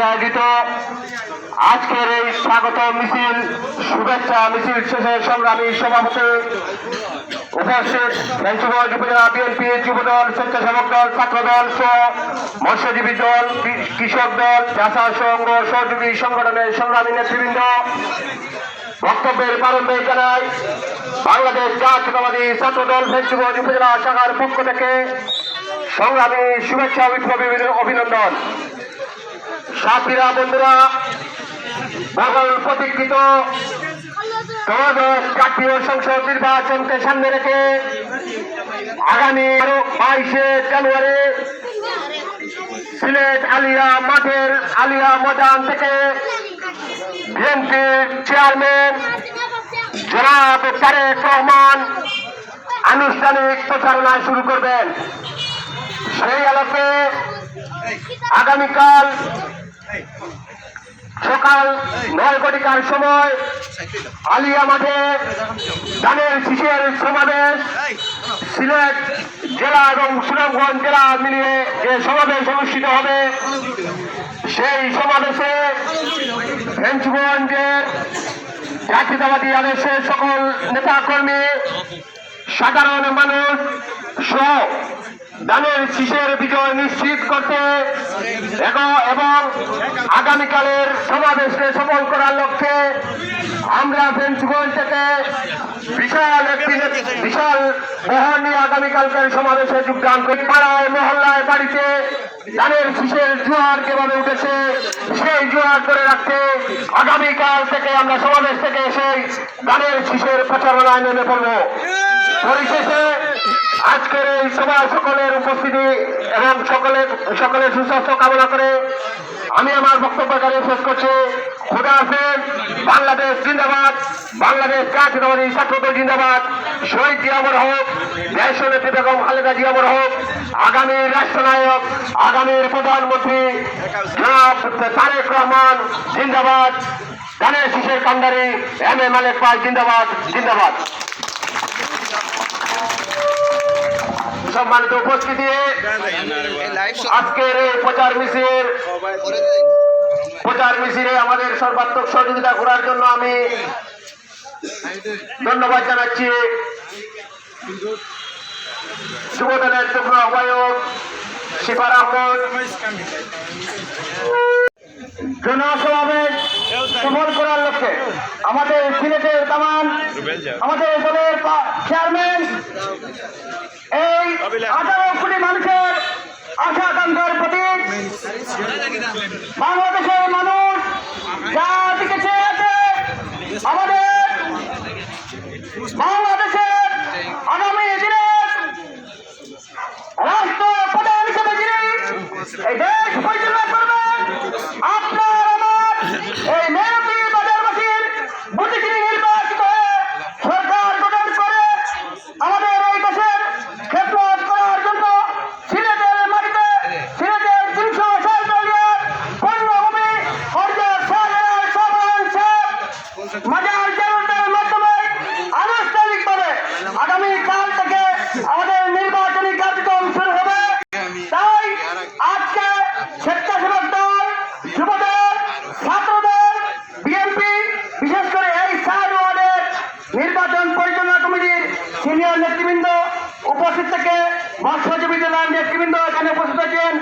কর্তৃক আয়োজিত আজকের এই স্বাগত মিছিল, শুভেচ্ছা মিছিল শেষে সংগ্রামী সভাপতি উপস্থিত পঞ্চগঞ্জ উপজেলা স্বেচ্ছাসেবক দল মৎস্যজীবী দল কৃষক দল সংগঠনের সংগ্রামী নেতৃবৃন্দ, বক্তব্যের বাংলাদেশ শাখার পক্ষ থেকে সংগ্রামী শুভেচ্ছা বিপ্লবী অভিনন্দন। সাথীরা, বন্ধুরা বহুল প্রতীক্ষিত। জাতীয় সংসদ নির্বাচনকে সামনে রেখে আগামী বাইশে জানুয়ারি সিলেট আলিয়া মাঠের আলিয়া ময়দান থেকে বিএনপির চেয়ারম্যান জনাব তারেক রহমান আনুষ্ঠানিক প্রচারণা শুরু করবেন। সেই আলোকে আগামীকাল সকাল নয় ঘটিকার সময় আলিয়া মাঠে ধানের শীষের সমাবেশ। সিলেট জেলা এবং সুনামগঞ্জ জেলা মিলিয়ে যে সমাবেশ অনুষ্ঠিত হবে, সেই সমাবেশে ফেঞ্চগঞ্জের জাতীয়তাবাদী আদেশের সকল নেতাকর্মী, সাধারণ মানুষ সহ দানের শীষের বিজয় নিশ্চিত করতে এবং- আগামীকালের সমাবেশকে সফল করার লক্ষ্যে আমরা ফেঞ্চগঞ্জ থেকে বিশাল একটি বিশাল বহর নিয়ে আগামীকালকের সমাবেশে যোগদান করি। পাড়ায়, মহল্লায়, বাড়িতে ধানের শীষের জোয়ার যেভাবে উঠেছে, সেই জোয়ার ধরে রাখতে আগামীকাল থেকে আমরা সমাবেশ থেকে এসে ধানের শীষের প্রচারণায় নেমে পড়ব। পরিশেষে আজকের এই সভায় সকলের উপস্থিতি এবং সকলের সকলের সুস্বাস্থ্য কামনা করে আমি আমার বক্তব্য বক্তব্যকারে শেষ করছি। খুদা হাফেজ, বাংলাদেশ জিন্দাবাদ, বাংলাদেশ জাতীয়তাবাদী ছাত্রদল জিন্দাবাদ। শহীদ জিয়ামর হোক, দেশ নেত্রী বেগম খালেদা জিয়ামর হোক আগামীর রাষ্ট্রনায়ক আগামীর প্রধানমন্ত্রী তারেক রহমান জিন্দাবাদ। ধানের শিশের কান্ডারি এম এ মালিক পাল জিন্দাবাদ জিন্দাবাদ। সম্মানিত উপস্থিতি। আজকের এই প্রচার মিছিল প্রচার মিছিলে আমাদের সর্বাত্মক সহযোগিতা করার জন্য আমি ধন্যবাদ জানাচ্ছি। যুবদলের যুগ্ম আহ্বায়ক শিফার আহমদ। জনসমাবেশ সফল আমাদের সিলেটের কামান আমাদের দলের চেয়ারম্যান এই আঠারো কোটি মানুষের আশা আকাঙ্ক্ষার প্রতীক বাংলাদেশের মানুষ যা দিকে চেয়ে আছে আমাদের বাংলাদেশের আগামী দিনের রাষ্ট্র প্রধান হিসেবে যিনি এই দেশ পরিচালনা করবেন আপনার আমার এই মেয়রী বাজারবাসীর বুদ্ধিজীবী নির্বাচিত হয়ে সরকার গঠন করে আমাদের এই দেশের খেদমত করার জন্য সিলেটের মাটিতে সিলেটের তিনশো সালবাড়িয়ার পণ্যভূমি হরজার সাগরের সমান সাপ মাজার জনতার মাধ্যমে আনুষ্ঠানিকভাবে আগামী থেকে আমাদের নির্বাচনী কার্যক্রম শুরু হবে। তাই আজকে স্বেচ্ছাসেবক দল, যুবদল, ছাত্রদল, বিএনপি, বিশেষ করে এই সার ওয়ার্ডের নির্বাচন পরিচালনা কমিটির সিনিয়র নেতৃবৃন্দ উপস্থিত থেকে মৎস্যজীবী জেলার নেতৃবৃন্দ এখানে উপস্থিত আছেন।